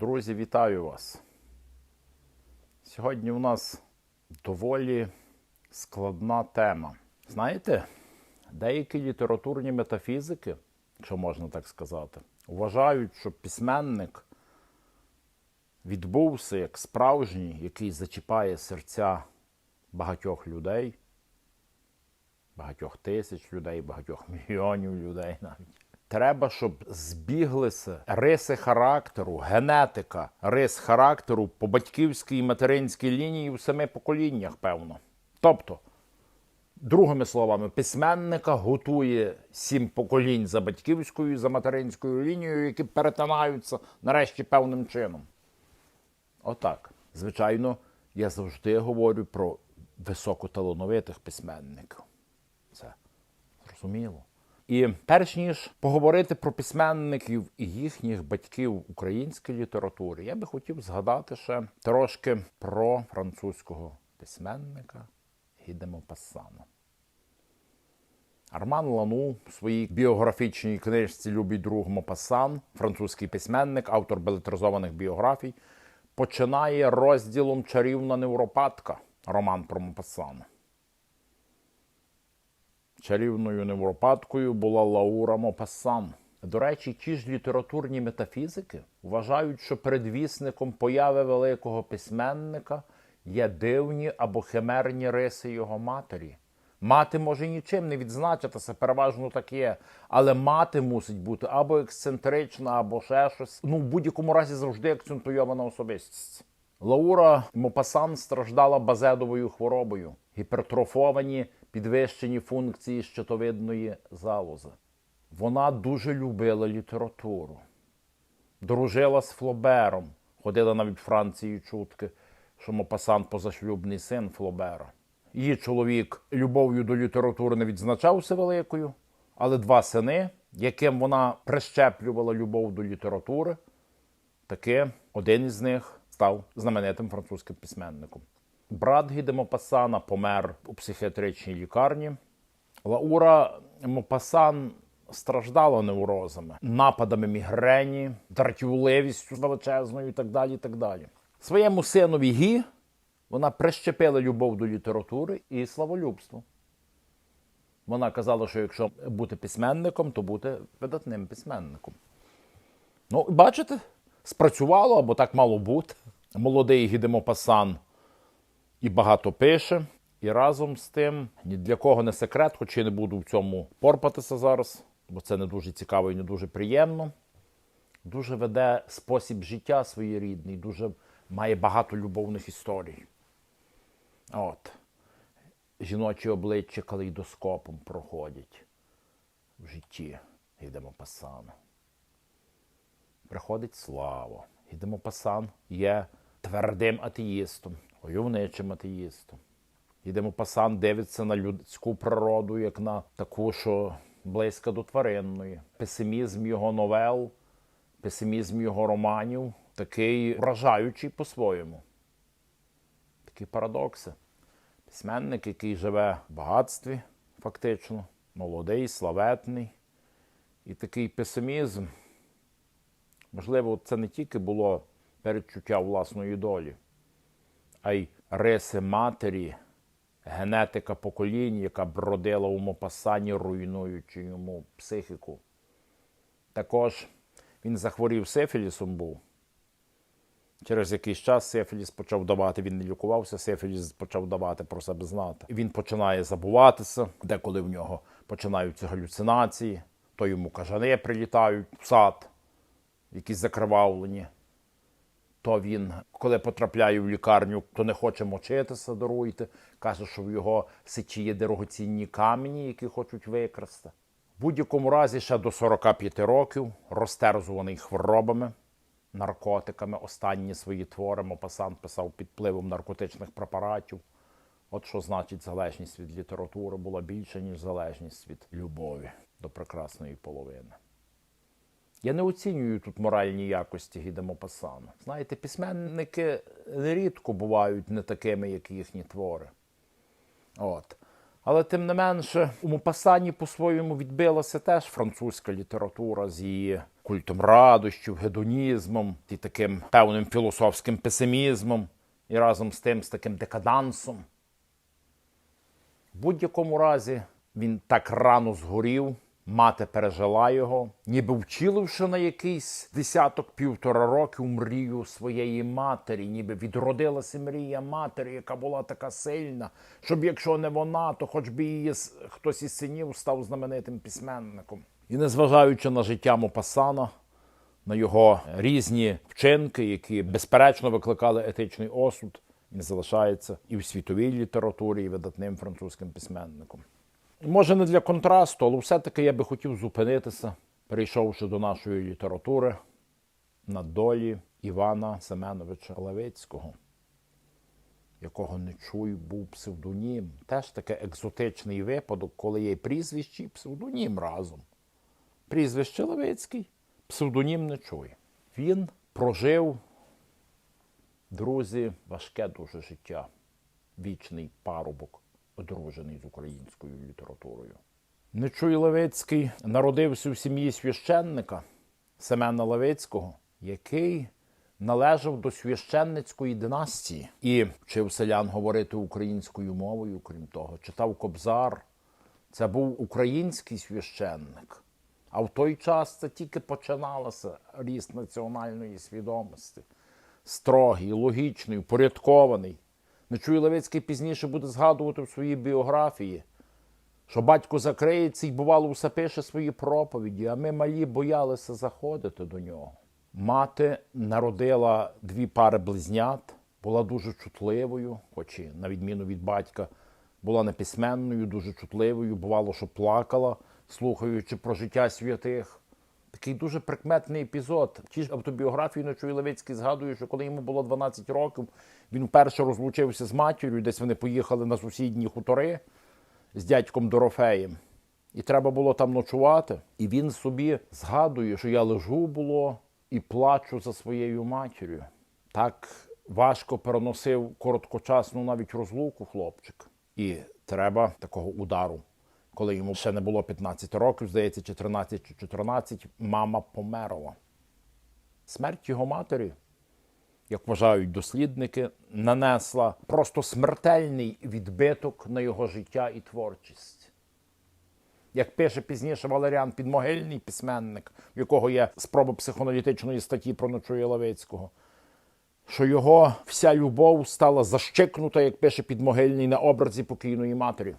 Друзі, вітаю вас. Сьогодні у нас доволі складна тема. Знаєте, деякі літературні метафізики, якщо можна так сказати, вважають, що письменник відбувся як справжній, який зачіпає серця багатьох людей, багатьох тисяч людей, багатьох мільйонів людей навіть. Треба, щоб збіглися риси характеру, генетика, рис характеру по батьківській і материнській лінії в семи поколіннях, певно. Тобто, другими словами, письменника готує сім поколінь за батьківською і за материнською лінією, які перетинаються нарешті певним чином. Отак. Звичайно, я завжди говорю про високоталановитих письменників. Це зрозуміло. І перш ніж поговорити про письменників і їхніх батьків української літератури, я би хотів згадати ще трошки про французького письменника Гідемо Пассана. Арман Лану в своїй біографічній книжці Любий друг Мопасан, французький письменник, автор белетризованих біографій, починає розділом Чарівна невропатка роман про Мопасана. Чарівною невропаткою була Лаура Мопасан. До речі, ті ж літературні метафізики вважають, що предвісником появи великого письменника є дивні або химерні риси його матері. Мати може нічим не відзначитися, переважно так є. Але мати мусить бути або ексцентрична, або ще щось. Ну, в будь-якому разі завжди акцентуйована особистість. Лаура Мопасан страждала базедовою хворобою, гіпертрофовані підвищені функції щитовидної залози. Вона дуже любила літературу, дружила з Флобером, ходила навіть в Франції чутки, що Мопасан позашлюбний син Флобера. Її чоловік любов'ю до літератури не відзначався великою, але два сини, яким вона прищеплювала любов до літератури, таки один із них став знаменитим французьким письменником. Брат Гіде Мопасана помер у психіатричній лікарні. Лаура Мопасан страждала неврозами, нападами мігрені, дратівливістю величезною і так далі. і так далі. Своєму синові Гі вона прищепила любов до літератури і славолюбство. Вона казала, що якщо бути письменником, то бути видатним письменником. Ну, бачите, спрацювало або так мало бути. Молодий Гідемопасан і багато пише. І разом з тим ні для кого не секрет, хоч я не буду в цьому порпатися зараз, бо це не дуже цікаво і не дуже приємно. Дуже веде спосіб життя своєрідний, дуже має багато любовних історій. От. Жіночі обличчя калейдоскопом проходять в житті Гідемо Пасан. Приходить слава. Гідемо Пасан є твердим атеїстом, войовничим атеїстом. Йдемо пасан дивиться на людську природу, як на таку, що близька до тваринної. Песимізм його новел, песимізм його романів такий вражаючий по-своєму. Такі парадокси. Письменник, який живе в багатстві, фактично, молодий, славетний. І такий песимізм. Можливо, це не тільки було передчуття власної долі, а й риси матері, генетика поколінь, яка бродила у Мопасані, руйнуючи йому психіку. Також він захворів сифілісом був. Через якийсь час Сифіліс почав давати, він не лікувався, Сифіліс почав давати про себе знати. Він починає забуватися, деколи в нього починаються галюцинації, то йому кажани прилітають в сад, якісь закривавлені. То він, коли потрапляє в лікарню, то не хоче мочитися, даруйте. Каже, що в його сечі є дорогоцінні камені, які хочуть викрасти. В будь-якому разі, ще до 45 років, розтерзуваний хворобами, наркотиками. Останні свої твори Мопасан писав під впливом наркотичних препаратів. От що значить залежність від літератури була більше, ніж залежність від любові до прекрасної половини. Я не оцінюю тут моральні якості Гіде Мопасана. Знаєте, письменники нерідко бувають не такими, як їхні твори. От. Але тим не менше, у Мопасані по-своєму відбилася теж французька література з її культом радощів, гедонізмом і таким певним філософським песимізмом, і разом з тим з таким декадансом. В будь-якому разі він так рано згорів, мати пережила його, ніби вчиливши на якийсь десяток півтора років мрію своєї матері, ніби відродилася мрія матері, яка була така сильна, щоб якщо не вона, то хоч би її хтось із синів став знаменитим письменником. І незважаючи на життя Мопасана, на його різні вчинки, які безперечно викликали етичний осуд, він залишається і в світовій літературі, і видатним французьким письменником. Може, не для контрасту, але все-таки я би хотів зупинитися, перейшовши до нашої літератури на долі Івана Семеновича Левицького, якого не чуй був псевдонім. Теж таке екзотичний випадок, коли є прізвище і псевдонім разом. Прізвище Левицький, псевдонім не чує. Він прожив, друзі, важке дуже життя, вічний парубок, одружений з українською літературою. Нечуй Левицький народився в сім'ї священника Семена Левицького, який належав до священницької династії і вчив селян говорити українською мовою, крім того, читав Кобзар. Це був український священник. А в той час це тільки починалося ріст національної свідомості. Строгий, логічний, упорядкований. Нечуй Левицький пізніше буде згадувати в своїй біографії, що батько закриється і, бувало, все пише свої проповіді, а ми малі боялися заходити до нього. Мати народила дві пари близнят, була дуже чутливою, хоч і, на відміну від батька, була неписьменною, дуже чутливою, бувало, що плакала, слухаючи про життя святих. Такий дуже прикметний епізод. В тій ж автобіографії Нечуй Левицький згадує, що коли йому було 12 років, він вперше розлучився з матір'ю, десь вони поїхали на сусідні хутори з дядьком Дорофеєм. І треба було там ночувати. І він собі згадує, що я лежу було і плачу за своєю матір'ю. Так важко переносив короткочасну навіть розлуку хлопчик. І треба такого удару. Коли йому ще не було 15 років, здається, чи 13 чи 14, мама померла. Смерть його матері, як вважають дослідники, нанесла просто смертельний відбиток на його життя і творчість. Як пише пізніше Валеріан Підмогильний письменник, в якого є спроба психоаналітичної статті про Ночує Левицького, що його вся любов стала защикнута, як пише Підмогильний, на образі покійної матері.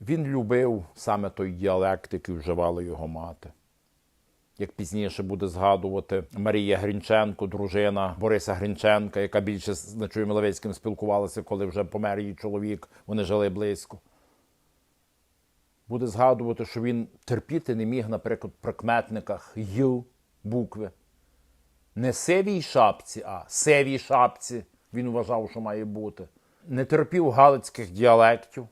Він любив саме той діалект, який вживала його мати. Як пізніше буде згадувати Марія Грінченко, дружина Бориса Грінченка, яка більше з Нечуєм Левицьким спілкувалася, коли вже помер її чоловік, вони жили близько. Буде згадувати, що він терпіти не міг, наприклад, в прикметниках «й» букви. Не сивій шапці, а севій шапці він вважав, що має бути. Не терпів галицьких діалектів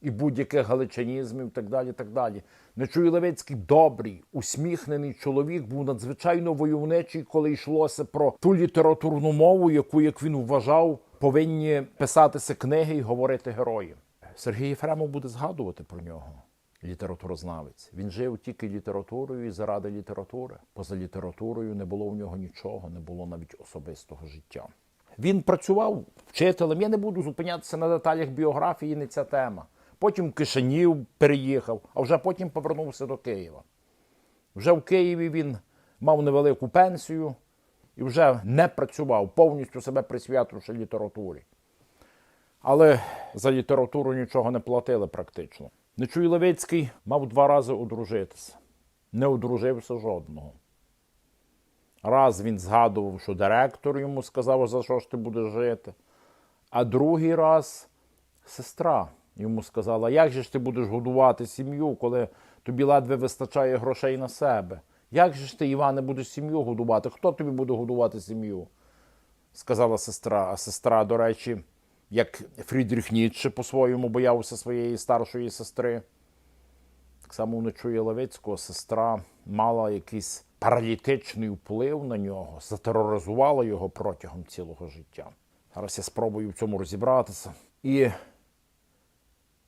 і будь-яких галичанізмів, так далі. так далі. Нечуй Левицький добрий, усміхнений чоловік був надзвичайно войовничий, коли йшлося про ту літературну мову, яку, як він вважав, повинні писатися книги і говорити герої. Сергій Єфремов буде згадувати про нього. Літературознавець. Він жив тільки літературою і заради літератури. Поза літературою не було в нього нічого, не було навіть особистого життя. Він працював вчителем. Я не буду зупинятися на деталях біографії, не ця тема. Потім в Кишинів переїхав, а вже потім повернувся до Києва. Вже в Києві він мав невелику пенсію і вже не працював, повністю себе присвятивши літературі. Але за літературу нічого не платили практично. Нечуй Левицький мав два рази одружитися. Не одружився жодного. Раз він згадував, що директор йому сказав, за що ж ти будеш жити. А другий раз сестра йому сказала, як же ж ти будеш годувати сім'ю, коли тобі ледве вистачає грошей на себе? Як же ж ти, Іване, будеш сім'ю годувати? Хто тобі буде годувати сім'ю? Сказала сестра. А сестра, до речі, як Фрідріх Ніцше по-своєму боявся своєї старшої сестри. Так само у Нечує Левицького сестра мала якийсь паралітичний вплив на нього, затероризувала його протягом цілого життя. Зараз я спробую в цьому розібратися. І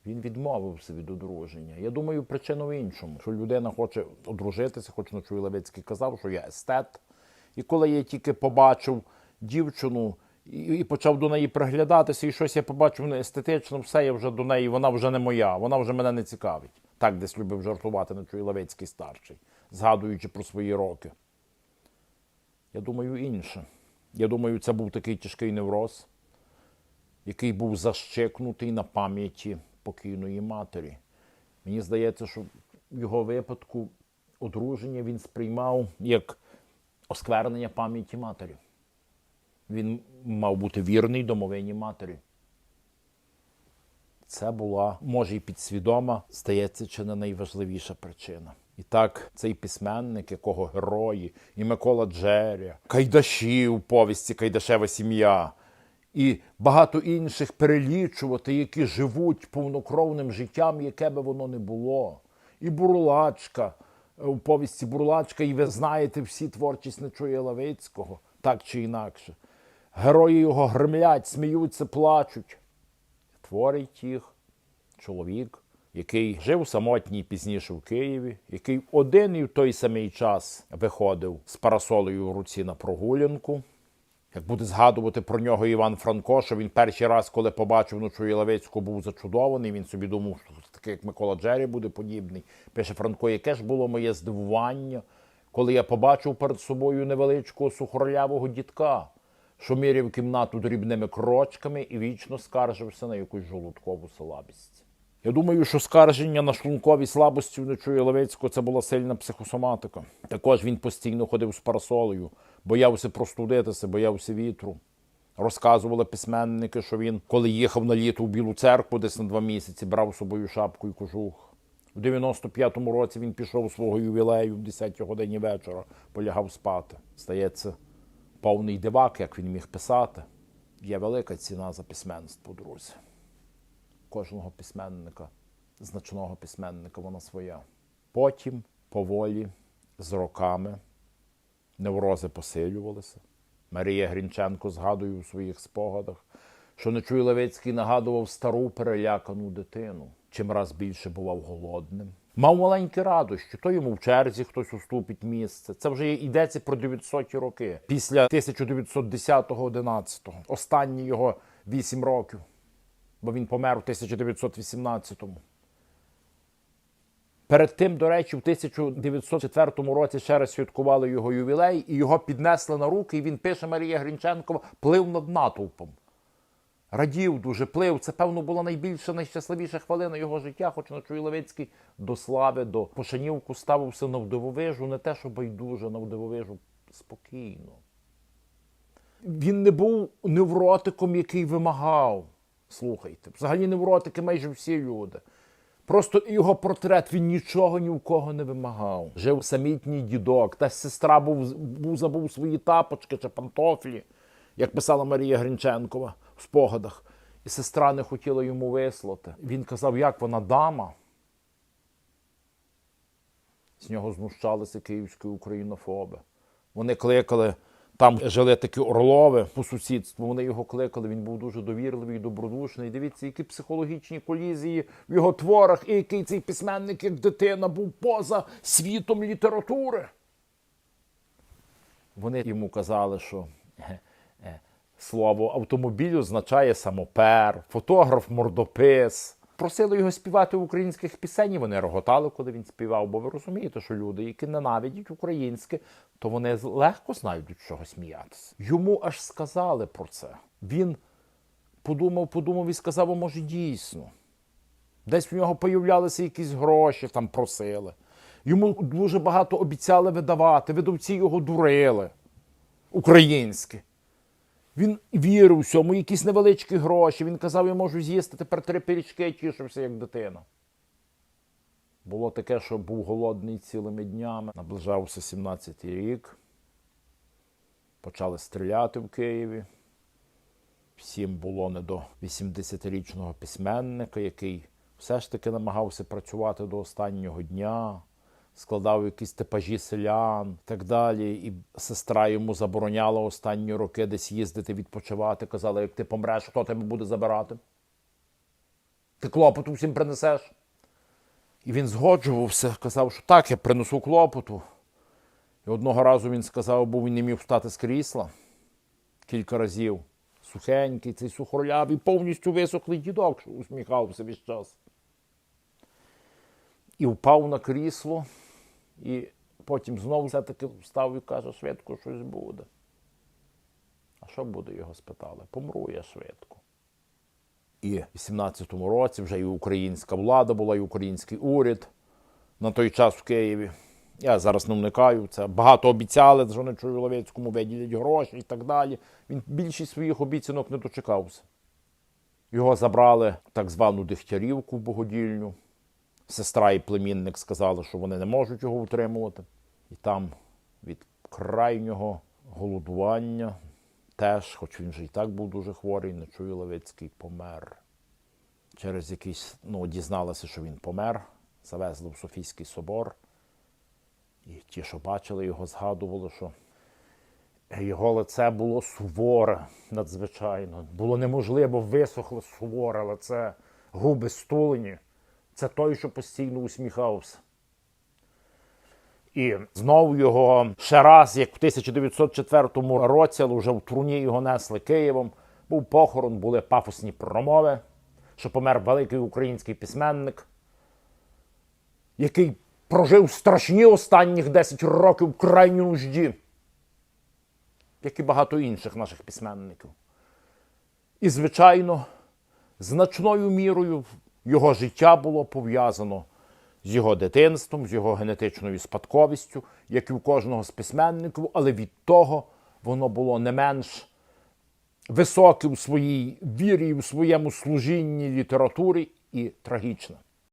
Він відмовився від одруження. Я думаю, причина в іншому, що людина хоче одружитися, хоч Ночуй Левицький казав, що я естет. І коли я тільки побачив дівчину і, і почав до неї приглядатися, і щось я побачив не естетично, все я вже до неї, вона вже не моя, вона вже мене не цікавить. Так десь любив жартувати Ночуй Левицький старший, згадуючи про свої роки. Я думаю, інше. Я думаю, це був такий тяжкий невроз, який був защекнутий на пам'яті покійної матері. Мені здається, що в його випадку одруження він сприймав як осквернення пам'яті матері. Він мав бути вірний домовині матері. Це була, може, і підсвідома, стається, чи не найважливіша причина. І так, цей письменник, якого герої, і Микола Джеря, Кайдаші у повісті Кайдашева сім'я, і багато інших перелічувати, які живуть повнокровним життям, яке би воно не було. І Бурлачка е, у повісті Бурлачка, і ви знаєте всі творчість Нечуя Лавицького, так чи інакше. Герої його гремлять, сміються, плачуть. Творить їх чоловік, який жив самотній пізніше в Києві, який один і в той самий час виходив з парасолею в руці на прогулянку. Як буде згадувати про нього Іван Франко, що він перший раз, коли побачив ночу Єловецьку, був зачудований. Він собі думав, що такий, як Микола Джері, буде подібний. Пише Франко, яке ж було моє здивування, коли я побачив перед собою невеличкого сухорлявого дітка, що міряв кімнату дрібними крочками і вічно скаржився на якусь жолудкову слабість. Я думаю, що скарження на шлункові слабості в Нечуя Левицького це була сильна психосоматика. Також він постійно ходив з парасолею, боявся простудитися, боявся вітру. Розказували письменники, що він, коли їхав на літо в Білу церкву, десь на два місяці, брав з собою шапку і кожух. У 95-му році він пішов свого ювілею в 10-й годині вечора, полягав спати. Стається повний дивак, як він міг писати. Є велика ціна за письменство, друзі кожного письменника, значного письменника, вона своя. Потім, поволі, з роками, неврози посилювалися. Марія Грінченко згадує у своїх спогадах, що Нечуй Левицький нагадував стару перелякану дитину, чим раз більше бував голодним. Мав маленькі радощі, то йому в черзі хтось уступить місце. Це вже йдеться про 900 роки. Після 1910-11, останні його 8 років бо він помер у 1918-му. Перед тим, до речі, в 1904 році ще раз святкували його ювілей, і його піднесли на руки, і він пише Марія Грінченкова, плив над натовпом. Радів дуже плив. Це, певно, була найбільша, найщасливіша хвилина його життя, хоч Ночуй Левицький до слави, до Пошанівку ставився на вдивовижу, не те, що байдуже, на вдивовижу спокійно. Він не був невротиком, який вимагав. Слухайте, взагалі невротики майже всі люди. Просто його портрет він нічого ні в кого не вимагав. Жив самітній дідок, та сестра був, був забув свої тапочки чи пантофлі, як писала Марія Гринченкова в спогадах. І сестра не хотіла йому вислати. Він казав, як вона дама. З нього знущалися київські українофоби. Вони кликали. Там жили такі Орлови по сусідству. Вони його кликали. Він був дуже довірливий, добродушний. Дивіться, які психологічні колізії в його творах, і який цей письменник, як дитина, був поза світом літератури. Вони йому казали, що е, е, слово автомобіль означає самопер, фотограф мордопис. Просили його співати українських пісень, і вони реготали, коли він співав. Бо ви розумієте, що люди, які ненавидять українське, то вони легко знайдуть чого сміятися. Йому аж сказали про це. Він подумав, подумав і сказав, а може дійсно. Десь в нього появлялися якісь гроші, там просили. Йому дуже багато обіцяли видавати, видавці його дурили українські. Він вірив всьому, якісь невеличкі гроші. Він казав, я можу з'їсти тепер три пиріжки, тішився, як дитина. Було таке, що був голодний цілими днями. Наближався 17-й рік. Почали стріляти в Києві. Всім було не до 80-річного письменника, який все ж таки намагався працювати до останнього дня складав якісь типажі селян і так далі. І сестра йому забороняла останні роки десь їздити, відпочивати. Казала, як ти помреш, хто тебе буде забирати? Ти клопоту всім принесеш. І він згоджувався, казав, що так, я принесу клопоту. І одного разу він сказав, бо він не міг встати з крісла кілька разів. Сухенький, цей сухорлявий, повністю висохлий дідок, що усміхався весь час. І впав на крісло, і потім знову все-таки встав і каже, швидко щось буде. А що буде, його спитали? Помру я швидко. І в 18-му році вже і українська влада була, і український уряд на той час в Києві. Я зараз не вникаю це. Багато обіцяли, що не Чуєловецькому виділять гроші і так далі. Він більшість своїх обіцянок не дочекався. Його забрали в так звану Дегтярівку Богодільню. Сестра і племінник сказали, що вони не можуть його утримувати. І там від крайнього голодування теж, хоч він же і так був дуже хворий, Нечуй Левицький помер. Через якийсь, ну, дізналися, що він помер, завезли в Софійський собор. І ті, що бачили його, згадували, що його лице було суворе надзвичайно. Було неможливо висохле суворе лице, губи стулені. Це той, що постійно усміхався. І знову його ще раз, як в 1904 році, але вже в труні його несли Києвом, був похорон, були пафосні промови, що помер великий український письменник, який прожив страшні останніх 10 років в крайній нужді, як і багато інших наших письменників. І, звичайно, значною мірою його життя було пов'язано з його дитинством, з його генетичною спадковістю, як і у кожного з письменників, але від того воно було не менш високе у своїй вірі, у своєму служінні літературі і трагічне.